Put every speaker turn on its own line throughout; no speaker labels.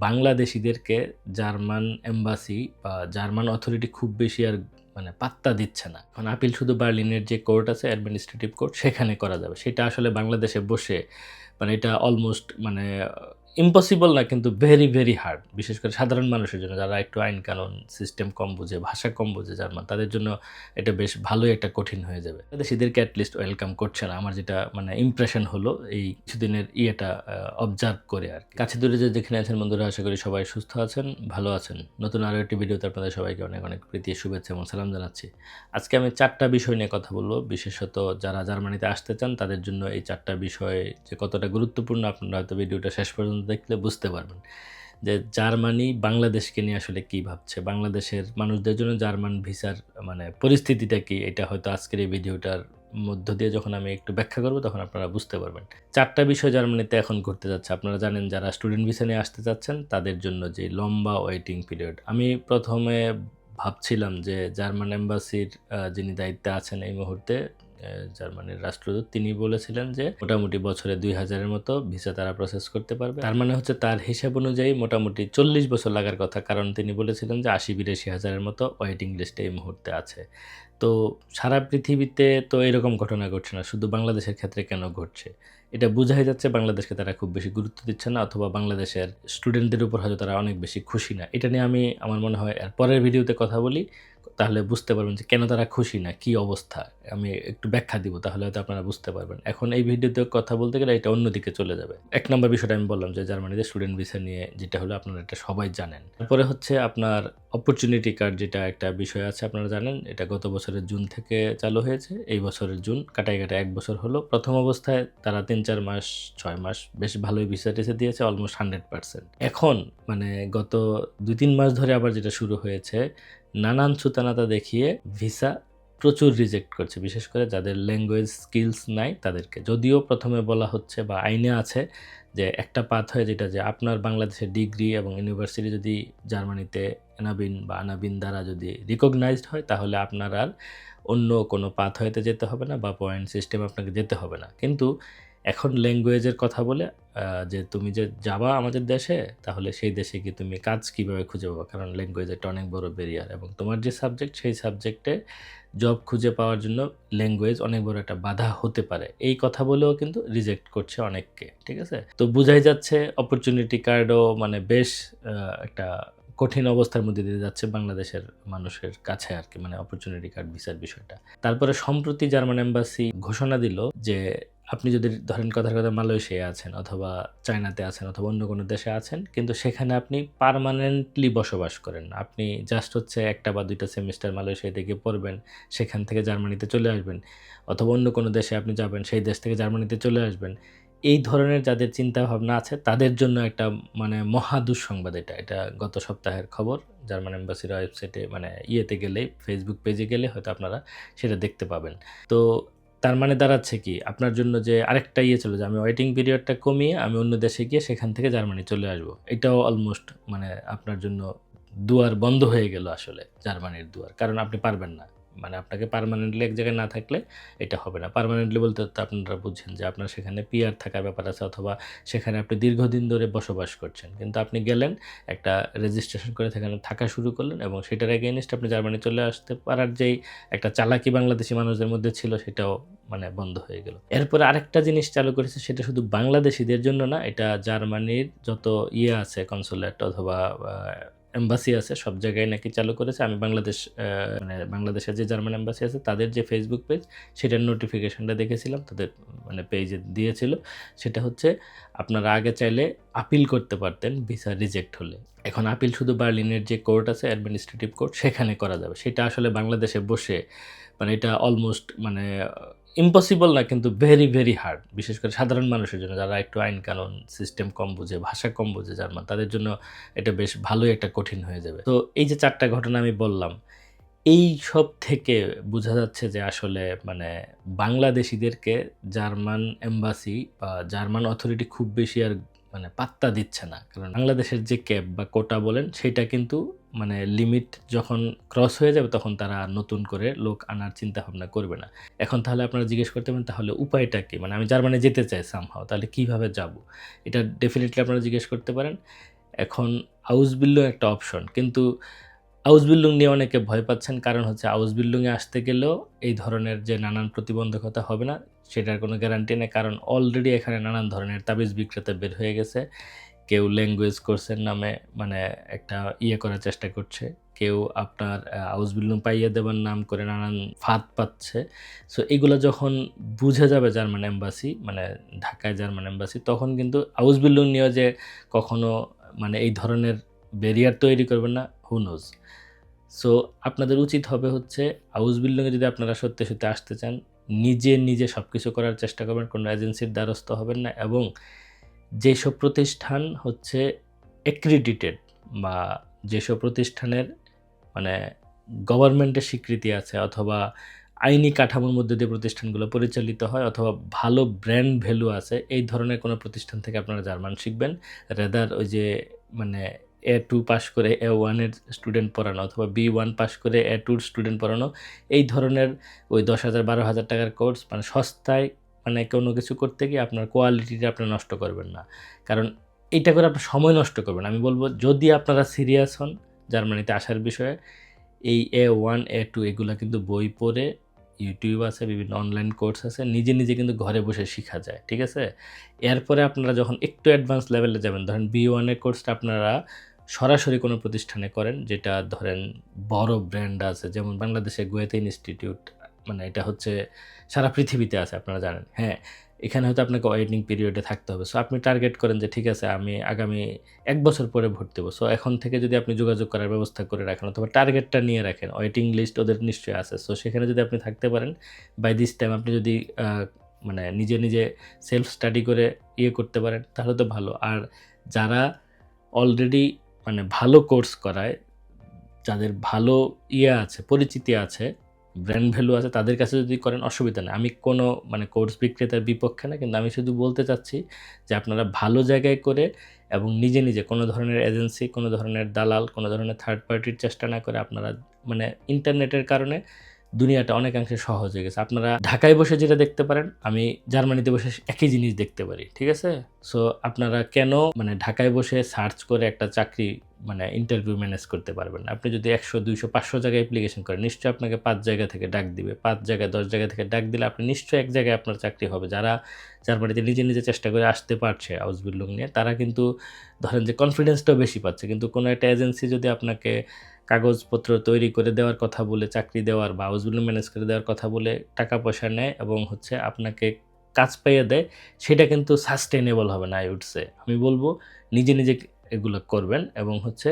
বাংলাদেশিদেরকে German embassy বা German authority খুব বেশি আর মানে পাত্তা দিচ্ছে না। কারণ আপিল শুধু বার্লিনের যে কোর্ট আছে, অ্যাডমিনিস্ট্রেটিভ কোর্ট, সেখানে করা যাবে। সেটা আসলে বাংলাদেশে বসে মানে এটা অলমোস্ট মানে ইম্পসিবল না, কিন্তু ভেরি ভেরি হার্ড বিশেষ করে সাধারণ মানুষের জন্য, যারা একটু আইন কানুন সিস্টেম কম বুঝে, ভাষা কম বুঝে জার্মান তাদের জন্য এটা বেশ ভালোই একটা কঠিন হয়ে যাবে। বাংলাদেশিদেরকে অ্যাটলিস্ট ওয়েলকাম করছে না। আমার যেটা মানে ইমপ্রেশন হলো এই কিছুদিনের ইয়েটা অবজার্ভ করে আর। কাছে দূরে যে যেখানে আছেন বন্ধুরা, আশা করি সবাই সুস্থ আছেন, ভালো আছেন। নতুন আরও একটি ভিডিওতে আপনাদের সবাইকে অনেক অনেক প্রীতি শুভেচ্ছা এবং সালাম জানাচ্ছি। আজকে আমি চারটা বিষয় নিয়ে কথা বলব। বিশেষত যারা জার্মানিতে আসতে চান, তাদের জন্য এই চারটা বিষয় যে কতটা গুরুত্বপূর্ণ, আপনারা হয়তো ভিডিওটা শেষ পর্যন্ত দেখলে বুঝতে পারবেন যে জার্মানি বাংলাদেশকে নিয়ে আসলে কি ভাবছে। বাংলাদেশের মানুষদের জন্য জার্মান ভিসার মানে পরিস্থিতিটা কি? এটা হয়তো আজকের এই ভিডিওটার মধ্য দিয়ে যখন আমি একটু ব্যাখ্যা করব, তখন আপনারা বুঝতে পারবেন। চারটা বিষয় জার্মানিতে এখন ঘটতে যাচ্ছে। আপনারা জানেন যারা স্টুডেন্ট ভিসা নিয়ে আসতে চাচ্ছেন, তাদের জন্য যে লম্বা ওয়েটিং পিরিয়ড। আমি প্রথমে ভাবছিলাম যে জার্মান এম্বাসির যিনি দায়িত্বে আছেন এই মুহূর্তে জার্মানির রাষ্ট্রদূত, তিনি বলেছিলেন যে মোটামুটি বছরে দুই হাজারের মতো ভিসা তারা প্রসেস করতে পারবে। তার মানে হচ্ছে তার হিসাব অনুযায়ী মোটামুটি চল্লিশ বছর লাগার কথা, কারণ তিনি বলেছিলেন যে আশি বিরাশি হাজারের মতো ওয়েটিং লিস্টে এই মুহূর্তে আছে। তো সারা পৃথিবীতে তো এরকম ঘটনা ঘটছে না, শুধু বাংলাদেশের ক্ষেত্রে কেন ঘটছে? এটা বোঝাই যাচ্ছে বাংলাদেশকে তারা খুব বেশি গুরুত্ব দিচ্ছে না, অথবা বাংলাদেশের স্টুডেন্টদের উপর হয়তো তারা অনেক বেশি খুশি না। এটা নিয়ে আমি, আমার মনে হয়, এর পরের ভিডিওতে কথা বলি। তাহলে বুঝতে পারবেন যে কেন তারা খুশি না, কি অবস্থা? আমি একটু ব্যাখ্যা দিব, তাহলে হয়তো আপনারা বুঝতে পারবেন। এখন এই ভিডিওতে কথা বলতে গেলে এটা অন্যদিকে চলে যাবে। এক নম্বর বিষয়টা আমি বললাম যে জার্মানিতে স্টুডেন্ট ভিসা নিয়ে যেটা হলো আপনারা এটা সবাই জানেন। তারপরে হচ্ছে আপনার অপরচুনিটি কার্ড যেটা একটা বিষয় আছে, আপনারা জানেন, এটা গত বছরের জুন থেকে চালু হয়েছে, এই বছরের জুন, কাটাই কাটাই এক বছর হলো। প্রথম অবস্থায় তারা তিন, চার মাস, ছয় মাস বেশ ভালোই ভিসা টিসা দিয়েছে অলমোস্ট হান্ড্রেড পার্সেন্ট এখন মানে গত দুই, তিন মাস ধরে আবার যেটা শুরু হয়েছে নানান সুতানাতা দেখিয়ে ভিসা প্রচুর রিজেক্ট করছে, বিশেষ করে যাদের ল্যাঙ্গুয়েজ স্কিলস নাই তাদেরকে। যদিও প্রথমে বলা হচ্ছে বা আইনে আছে যে একটা পাথ হয় যেটা যে আপনার বাংলাদেশের ডিগ্রি এবং ইউনিভার্সিটি যদি জার্মানিতে এনাবিন বা আনাবিন দ্বারা যদি রিকগনাইজড হয়, তাহলে আপনার আর অন্য কোনো পাথ হইতে যেতে হবে না বা পয়েন্ট সিস্টেম আপনাকে যেতে হবে না। কিন্তু এখন ল্যাঙ্গুয়েজের কথা বলে যে তুমি যে যাবা আমাদের দেশে, তাহলে সেই দেশে কি তুমি কাজ কীভাবে খুঁজে পাবা? কারণ ল্যাঙ্গুয়েজ একটা অনেক বড় বেরিয়ার এবং তোমার যে সাবজেক্ট সেই সাবজেক্টে জব খুঁজে পাওয়ার জন্য ল্যাঙ্গুয়েজ অনেক বড় একটা বাধা হতে পারে। এই কথা বলেও কিন্তু রিজেক্ট করছে অনেককে, ঠিক আছে? তো বোঝাই যাচ্ছে অপরচুনিটি কার্ডও মানে বেশ একটা কঠিন অবস্থার মধ্যে দিয়ে যাচ্ছে বাংলাদেশের মানুষের কাছে আর কি মানে অপরচুনিটি কার্ড ভিসার বিষয়টা। তারপরে সম্প্রতি জার্মান এম্বাসি ঘোষণা দিল যে আপনি যদি ধরেন কথার কথা মালয়েশিয়া আছেন অথবা চায়নাতে আছেন অথবা অন্য কোনো দেশে আছেন, কিন্তু সেখানে আপনি পার্মানেন্টলি বসবাস করেন। আপনি জাস্ট হচ্ছে একটা বা দুইটা সেমিস্টার মালয়েশিয়াতে গিয়ে পড়বেন, সেখান থেকে জার্মানিতে চলে আসবেন। অথবা অন্য কোনো দেশে আপনি যাবেন, সেই দেশ থেকে জার্মানিতে চলে আসবেন। এই ধরনের যাদের চিন্তা ভাবনা আছে, তাদের জন্য একটা মানে মহা দুঃসংবাদ এটা। এটা গত সপ্তাহের খবর, জার্মান এম্বাসির ওয়েবসাইটে মানে ইয়েতে গেলে ফেসবুক পেজে গেলে হয়তো আপনারা সেটা দেখতে পাবেন। তো তার মানে দাঁড়াচ্ছে কি? আপনার জন্য যে আরেকটা ইয়ে চলে যে, আমি ওয়েটিং পিরিয়ডটা কমিয়ে আমি অন্য দেশে গিয়ে সেখান থেকে জার্মানি চলে আসব। এটাও অলমোস্ট মানে আপনার জন্য দুয়ার বন্ধ হয়ে গেল আসলে জার্মানির দুয়ার, কারণ আপনি পারবেন না। মানে আপনাকে পার্মানেন্টলি এক জায়গায় না থাকলে এটা হবে না। পার্মানেন্টলি বলতে তো আপনারা বুঝছেন যে আপনার সেখানে পিয়ার থাকার ব্যাপার আছে অথবা সেখানে আপনি দীর্ঘদিন ধরে বসবাস করছেন। কিন্তু আপনি গেলেন, একটা রেজিস্ট্রেশন করে সেখানে থাকা শুরু করলেন এবং সেটার এগেনস্ট আপনি জার্মানি চলে আসতে পারার যেই একটা চালাকি বাংলাদেশি মানুষদের মধ্যে ছিল সেটাও মানে বন্ধ হয়ে গেল। এরপরে আরেকটা জিনিস চালু করেছে সেটা শুধু বাংলাদেশিদের জন্য না, এটা জার্মানির যত ইয়ে আছে কনসুলেট অথবা এম্বাসি আছে, সব জায়গায় নাকি চালু করেছে। আমি বাংলাদেশ মানে বাংলাদেশের যে জার্মান এম্বাসি আছে, তাদের যে ফেসবুক পেজ সেটার নোটিফিকেশনটা দেখেছিলাম, তাদের মানে পেজে দিয়েছিল। সেটা হচ্ছে, আপনারা আগে চাইলে আপিল করতে পারতেন ভিসা রিজেক্ট হলে। এখন আপিল শুধু বার্লিনের যে কোর্ট আছে অ্যাডমিনিস্ট্রেটিভ কোর্ট সেখানে করা যাবে। সেটা আসলে বাংলাদেশে বসে মানে এটা অলমোস্ট মানে ইম্পসিবল না, কিন্তু ভেরি ভেরি হার্ড বিশেষ করে সাধারণ মানুষের জন্য, যারা একটু আইন কানুন সিস্টেম কম বোঝে, ভাষা কম বুঝে জার্মান তাদের জন্য এটা বেশ ভালোই একটা কঠিন হয়ে যাবে। তো এই যে চারটা ঘটনা আমি বললাম, এই সব থেকে বোঝা যাচ্ছে যে আসলে মানে বাংলাদেশিদেরকে জার্মান এম্বাসি বা জার্মান অথরিটি খুব বেশি আর মানে পাত্তা দিচ্ছে না। কারণ বাংলাদেশের যে ক্যাব বা কোটা বলেন, সেটা কিন্তু মানে লিমিট যখন ক্রস হয়ে যাবে, তখন তারা নতুন করে লোক আনার চিন্তা ভাবনা করবে না। এখন তাহলে আপনারা জিজ্ঞেস করতে পারেন, তাহলে উপায়টা কি? মানে আমি জার্মানি যেতে চাই সামহাও তাহলে কীভাবে যাব? এটা ডেফিনেটলি আপনারা জিজ্ঞেস করতে পারেন। এখন হাউস বিল্ডিং একটা অপশন কিন্তু হাউস বিল্ডিং নিয়ে অনেকে ভয় পাচ্ছেন। কারণ হচ্ছে হাউস বিল্ডিংয়ে আসতে গেলেও এই ধরনের যে নানান প্রতিবন্ধকতা হবে না সেটার কোনো গ্যারান্টি নেই, কারণ অলরেডি এখানে নানান ধরনের তাবিজ বিক্রেতা বের হয়ে গেছে। কেউ ল্যাঙ্গুয়েজ কোর্সের নামে মানে একটা ইয়ে করার চেষ্টা করছে, কেউ আপনার হাউস বিল্ডিং পাইয়ে দেবার নাম করে নানান ফাঁদ পাচ্ছে। সো এগুলো যখন বুঝে যাবে জার্মান এম্বাসি মানে ঢাকায় জার্মান এম্বাসি তখন কিন্তু হাউস বিল্ডিং নিয়েও যে কখনো মানে এই ধরনের ব্যারিয়ার তৈরি করবেন না হুনোজ সো আপনাদের উচিত হবে হচ্ছে হাউস বিল্ডিংয়ে যদি আপনারা সত্যি সত্যি আসতে চান নিজে নিজে সব কিছু করার চেষ্টা করবেন, কোনো এজেন্সির দ্বারস্থ হবেন না এবং যেসব প্রতিষ্ঠান হচ্ছে অ্যাক্রিডিটেড বা যেসব প্রতিষ্ঠানের মানে গভর্নমেন্টের স্বীকৃতি আছে অথবা আইনি কাঠামোর মধ্যে দিয়ে প্রতিষ্ঠানগুলো পরিচালিত হয় অথবা ভালো ব্র্যান্ড ভ্যালু আছে, এই ধরনের কোনো প্রতিষ্ঠান থেকে আপনারা জার্মান শিখবেন। রেদার ওই যে মানে এ টু পাস করে এ ওয়ানের স্টুডেন্ট পড়ানো অথবা বি ওয়ান পাস করে এ টুর স্টুডেন্ট পড়ানো, এই ধরনের ওই দশ হাজার, বারো হাজার টাকার কোর্স মানে সস্তায় মানে কোনো কিছু করতে গিয়ে আপনার কোয়ালিটিটা আপনি নষ্ট করবেন না। কারণ এইটা করে আপনার সময় নষ্ট করবেন আমি বলব, যদি আপনারা সিরিয়াস হন জার্মানিতে আসার বিষয়ে, এই এ ওয়ান এ টু এগুলো কিন্তু বই পড়ে ইউটিউব আছে, বিভিন্ন অনলাইন কোর্স আছে, নিজে নিজে কিন্তু ঘরে বসে শেখা যায়, ঠিক আছে? এরপরে আপনারা যখন একটু অ্যাডভান্স লেভেলে যাবেন, ধরেন বি ওয়ানের কোর্সটা আপনারা সরাসরি কোনো প্রতিষ্ঠানে করেন যেটা ধরেন বড় ব্র্যান্ড আছে, যেমন বাংলাদেশে গোয়েতে ইনস্টিটিউট মানে এটা হচ্ছে সারা পৃথিবীতে আছে, আপনারা জানেন। হ্যাঁ এখানে হয়তো আপনাকে ওয়েটিং পিরিয়ডে থাকতে হবে। সো আপনি টার্গেট করেন যে ঠিক আছে, আমি আগামী এক বছর পরে ভর্তি হব সো এখন থেকে যদি আপনি যোগাযোগ করার ব্যবস্থা করে রাখেন অথবা টার্গেটটা নিয়ে রাখেন ওয়েটিং লিস্ট ওদের নিশ্চয়ই আছে। সো সেখানে যদি আপনি থাকতে পারেন বাই দিস টাইম আপনি যদি মানে নিজে নিজে সেলফ স্টাডি করে ইয়ে করতে পারেন, তাহলে তো ভালো। আর যারা অলরেডি মানে ভালো কোর্স করায়, যাদের ভালো ইয়ে আছে, পরিচিতি আছে ব্র্যান্ড ভ্যালু আছে, তাদের কাছে যদি করেন অসুবিধা নেই। আমি কোনো মানে কোর্স বিক্রেতার বিপক্ষে না, কিন্তু আমি শুধু বলতে চাচ্ছি যে আপনারা ভালো জায়গায় করে এবং নিজে নিজে কোনো ধরনের এজেন্সি কোনো ধরনের দালাল, কোনো ধরনের থার্ড পার্টির চেষ্টা না করে আপনারা মানে ইন্টারনেটের কারণে দুনিয়াটা অনেকাংশে সহজ হয়ে গেছে। আপনারা ঢাকায় বসে যেটা দেখতে পারেন, আমি জার্মানিতে বসে একই জিনিস দেখতে পারি, ঠিক আছে? সো আপনারা কেন মানে ঢাকায় বসে সার্চ করে একটা চাকরি মানে ইন্টারভিউ ম্যানেজ করতে পারবেন আপনি যদি একশো, দুইশো, পাঁচশো জায়গায় অ্যাপ্লিকেশন করেন, নিশ্চয়ই আপনাকে পাঁচ জায়গা থেকে ডাক দিবে। পাঁচ জায়গায়, দশ জায়গা থেকে ডাক দিলে আপনি নিশ্চয়ই এক জায়গায় আপনার চাকরি হবে। যারা জার্মানিতে নিজে নিজে চেষ্টা করে আসতে পারছে হাউস বিল্ডিং নিয়ে, তারা কিন্তু ধরেন যে কনফিডেন্সটাও বেশি পাচ্ছে। কিন্তু কোনো একটা এজেন্সি যদি আপনাকে কাগজপত্র তৈরি করে দেওয়ার কথা বলে চাকরি দেওয়ার বা হাউস বিল্ডিং ম্যানেজ করে দেওয়ার কথা বলে টাকা পয়সা নেয় এবং হচ্ছে আপনাকে কাজ পাইয়ে দেয়, সেটা কিন্তু সাস্টেনেবল হবে না আই উঠছে আমি বলব, নিজে নিজে এগুলো করবেন এবং হচ্ছে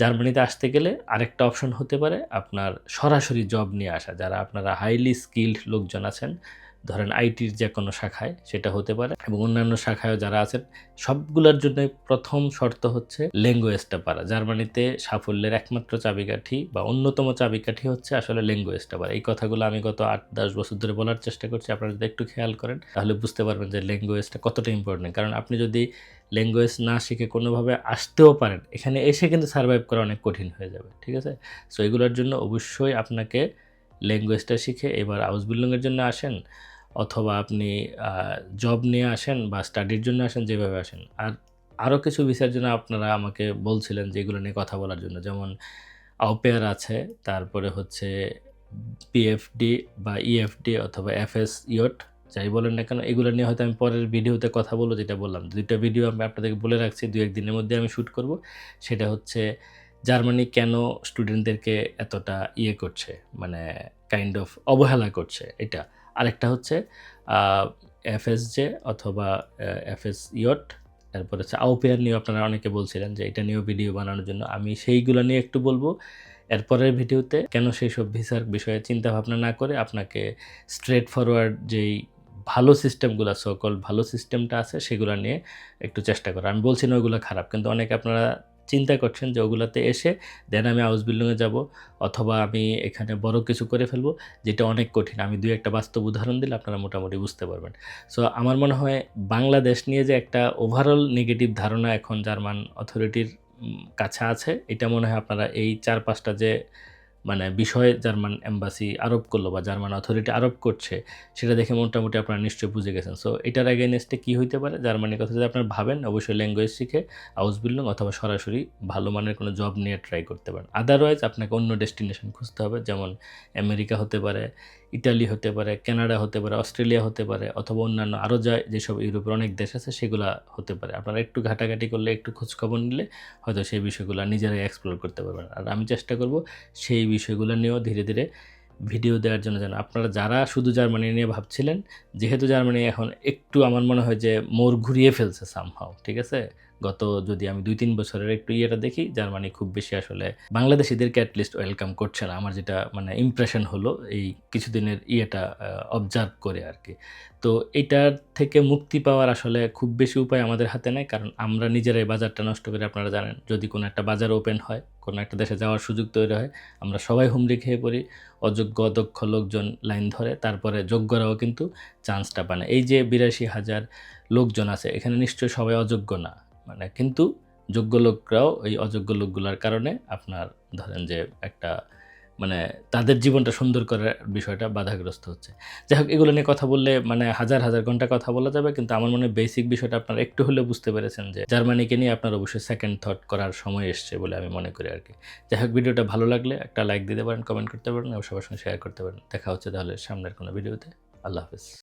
জার্মানিতে আসতে গেলে আরেকটা অপশন হতে পারে আপনার সরাসরি জব নিয়ে আসা, যারা আপনারা হাইলি স্কিল্ড লোকজন আছেন ধরেন আইটির যে কোনো শাখায় সেটা হতে পারে এবং অন্যান্য শাখায়ও যারা আছেন, সবগুলোর জন্য প্রথম শর্ত হচ্ছে ল্যাঙ্গুয়েজটা পারা। জার্মানিতে সাফল্যের একমাত্র চাবিকাঠি বা অন্যতম চাবিকাঠি হচ্ছে আসলে ল্যাঙ্গুয়েজটা পারা। এই কথাগুলো আমি গত আট, দশ বছর ধরে বলার চেষ্টা করছি, আপনারা যদি একটু খেয়াল করেন তাহলে বুঝতে পারবেন যে ল্যাঙ্গুয়েজটা কতটা ইম্পর্টেন্ট কারণ আপনি যদি ল্যাঙ্গুয়েজ না শিখে কোনোভাবে আসতেও পারেন, এখানে এসে কিন্তু সার্ভাইভ করা অনেক কঠিন হয়ে যাবে, ঠিক আছে? সো এগুলোর জন্য অবশ্যই আপনাকে ল্যাঙ্গুয়েজটা শিখে এবার হাউস বিল্ডিংয়ের জন্য আসেন। অথবা আপনি জব নিয়ে আসেন বা স্টাডির জন্য আসেন, যেভাবে আসেন। আর আরও কিছু বিষয়ের জন্য আপনারা আমাকে বলছিলেন যে এগুলো নিয়ে কথা বলার জন্য। যেমন আউপেয়ার আছে, তারপরে হচ্ছে পিএফডি বা ইএফডি অথবা এফএস ইয়ট যাই বলেন না কেন, এগুলো নিয়ে হয়তো আমি পরের ভিডিওতে কথা বলব, যেটা বললাম। দুইটা ভিডিও আমি আপনাদেরকে বলে রাখছি দু একদিনের মধ্যে আমি শ্যুট করব। সেটা হচ্ছে জার্মানি কেন স্টুডেন্টদেরকে এতটা ইয়ে করছে মানে কাইন্ড অফ অবহেলা করছে, এটা। আরেকটা হচ্ছে এফএসজে অথবা এফএস ইয়ট তারপর হচ্ছে আউপেয়ার নিয়ে আপনারা অনেকে বলছিলেন যে এটা নিয়েও ভিডিও বানানোর জন্য। আমি সেইগুলো নিয়ে একটু বলব। এরপরের ভিডিওতে কেন সেই সব ভিসার বিষয়ে চিন্তা ভাবনা না করে আপনাকে স্ট্রেট ফরওয়ার্ড যেই ভালো সিস্টেমগুলো সকল ভালো সিস্টেমটা আছে, সেগুলো নিয়ে একটু চেষ্টা করা। আমি বলছি না ওগুলো খারাপ, কিন্তু অনেকে আপনারা চিন্তা করছেন যে ওগুলোতে এসে দেন আমি হাউস বিল্ডিংয়ে যাব অথবা আমি এখানে বড় কিছু করে ফেলব, যেটা অনেক কঠিন। আমি দুই একটা বাস্তব উদাহরণ দিলে আপনারা মোটামুটি বুঝতে পারবেন। সো আমার মনে হয় বাংলাদেশ নিয়ে যে একটা ওভারঅল নেগেটিভ ধারণা এখন জার্মান অথরিটির কাছে আছে, এটা মনে হয় আপনারা এই চার পাঁচটা যে মানে বিষয়ে জার্মান এম্বাসি আরোপ করল বা জার্মান অথরিটি আরোপ করছে, সেটা দেখে মোটামুটি আপনারা নিশ্চয়ই বুঝে গেছেন। সো এটার অ্যাগেনেস্টে কী হইতে পারে? জার্মানির কথা যদি আপনারা ভাবেন, অবশ্যই ল্যাঙ্গুয়েজ শিখে হাউস বিল্ডিং অথবা সরাসরি ভালো মানের কোনো জব নিয়ে ট্রাই করতে পারেন। আদারওয়াইজ আপনাকে অন্য ডেস্টিনেশন খুঁজতে হবে, যেমন আমেরিকা হতে পারে ইটালি হতে পারে, কানাডা হতে পারে, অস্ট্রেলিয়া হতে পারে, অথবা অন্যান্য আরও যা যেসব ইউরোপের অনেক দেশ আছে, সেগুলা হতে পারে। আপনারা একটু ঘাটাঘাটি করলে, একটু খোঁজখবর নিলে, হয়তো সেই বিষয়গুলো নিজেরাই এক্সপ্লোর করতে পারবেন। আর আমি চেষ্টা করব সেই বিষয়গুলো নিয়েও ধীরে ধীরে ভিডিও দেওয়ার জন্য যেন আপনারা যারা শুধু জার্মানি নিয়ে ভাবছিলেন, যেহেতু জার্মানি এখন একটু আমার মনে হয় যে মোর ঘুরিয়ে ফেলছে সামহাও ঠিক আছে? গত যদি আমি দুই তিন বছরের একটু ইয়েটা দেখি জার্মানি খুব বেশি আসলে বাংলাদেশিদেরকে অ্যাটলিস্ট ওয়েলকাম করছে না। আমার যেটা মানে ইমপ্রেশন হলো এই কিছুদিনের ইয়েটা অবজার্ভ করে আর কি তো এটার থেকে মুক্তি পাওয়ার আসলে খুব বেশি উপায় আমাদের হাতে নেই, কারণ আমরা নিজেরাই বাজারটা নষ্ট করে, আপনারা জানেন। যদি কোনো একটা বাজার ওপেন হয়, কোনো একটা দেশে যাওয়ার সুযোগ তৈরি হয়, আমরা সবাই হুমড়ি খেয়ে পড়ি, অযোগ্য, অদক্ষ লোকজন লাইন ধরে, তারপরে যোগ্যরাও কিন্তু চান্সটা পায় না। এই যে বিরাশি হাজার লোকজন আছে, এখানে নিশ্চয়ই সবাই অযোগ্য না। মানে কিন্তু যোগ্য লোকরাও এই অযোগ্য লোকগুলোর কারণে আপনার ধরেন যে একটা মানে তাদের জীবনটা সুন্দর করার বিষয়টা বাধাগ্রস্ত হচ্ছে। যাই হোক, এগুলো নিয়ে কথা বললে মানে হাজার হাজার ঘণ্টা কথা বলা যাবে, কিন্তু আমার মনে বেসিক বিষয়টা আপনারা একটু হলেও বুঝতে পেরেছেন যে জার্মানিকে নিয়ে আপনার অবশ্যই সেকেন্ড থট করার সময় এসছে বলে আমি মনে করি আর কি। যাই হোক, ভিডিওটা ভালো লাগলে একটা লাইক দিতে পারেন কমেন্ট করতে পারেন সবার সঙ্গে শেয়ার করতে পারেন। দেখা হচ্ছে তাহলে সামনের কোনো ভিডিওতে। আল্লাহ হাফিজ।